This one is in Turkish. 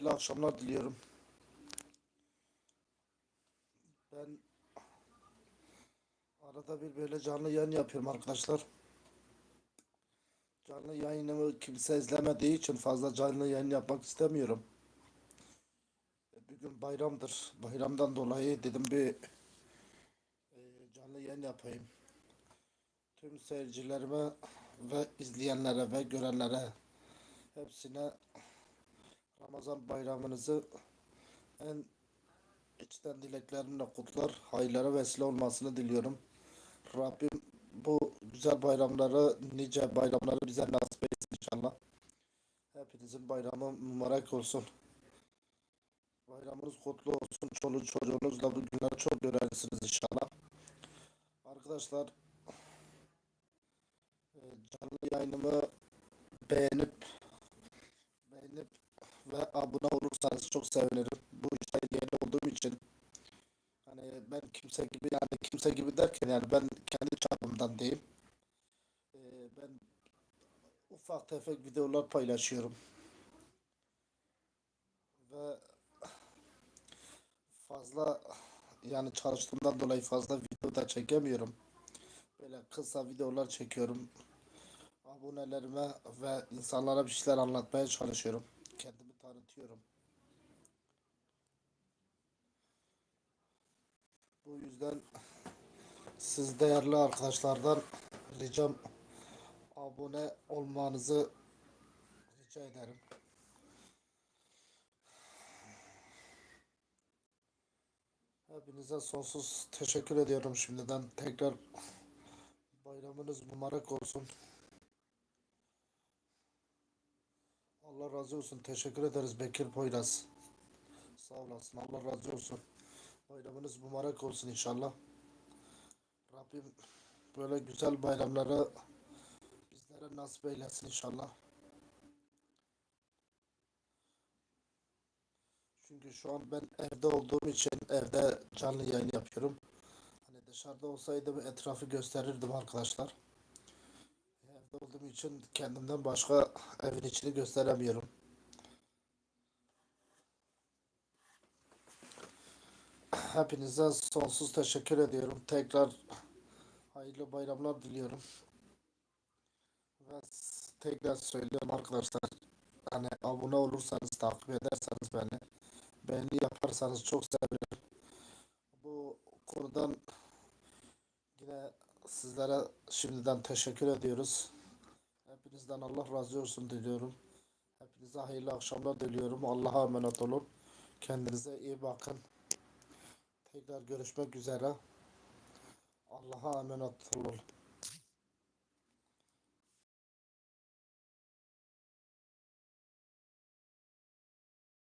hayırlı akşamlar diliyorum. Ben arada bir böyle canlı yayın yapıyorum arkadaşlar. Canlı yayınımı kimse izlemediği için fazla canlı yayın yapmak istemiyorum. Bugün bayramdır. Bayramdan dolayı dedim bir e, canlı yayın yapayım. Tüm seyircilerime ve izleyenlere ve görenlere hepsine Ramazan bayramınızı en içten dileklerimle kutlar. Hayırlara vesile olmasını diliyorum. Rabbim bu güzel bayramları, nice bayramları bize nasip etsin inşallah. Hepinizin bayramı mübarek olsun. Bayramınız kutlu olsun. Çoluk çocuğunuzla bu günleri çok görersiniz inşallah. Arkadaşlar e, canlı yayınımı beğenip beğenip ve abone olursanız çok sevinirim. Bu işe yeni olduğum için hani ben kimse gibi yani kimse gibi derken yani ben kendi çapımdan diyeyim. Ee, ben ufak tefek videolar paylaşıyorum. Ve fazla yani çalıştığımdan dolayı fazla video da çekemiyorum. Böyle kısa videolar çekiyorum. Abonelerime ve insanlara bir şeyler anlatmaya çalışıyorum. Kendimi tanıtıyorum. Bu yüzden siz değerli arkadaşlardan ricam abone olmanızı rica ederim. Hepinize sonsuz teşekkür ediyorum şimdiden. Tekrar bayramınız mübarek olsun. Allah razı olsun. Teşekkür ederiz Bekir Poyraz. Sağ olasın. Allah razı olsun. Bayramınız mübarek olsun inşallah. Rabbim böyle güzel bayramları bizlere nasip eylesin inşallah. Çünkü şu an ben evde olduğum için evde canlı yayın yapıyorum. Hani dışarıda olsaydım etrafı gösterirdim arkadaşlar. Olduğum için kendimden başka evin içini gösteremiyorum. Hepinize sonsuz teşekkür ediyorum. Tekrar hayırlı bayramlar diliyorum. Ve tekrar söylüyorum arkadaşlar. Hani abone olursanız, takip ederseniz beni, beğeni yaparsanız çok sevinirim. Bu konudan yine sizlere şimdiden teşekkür ediyoruz. Hepinizden Allah razı olsun diliyorum. Hepinize hayırlı akşamlar diliyorum. Allah'a emanet olun. Kendinize iyi bakın. Tekrar görüşmek üzere. Allah'a emanet olun.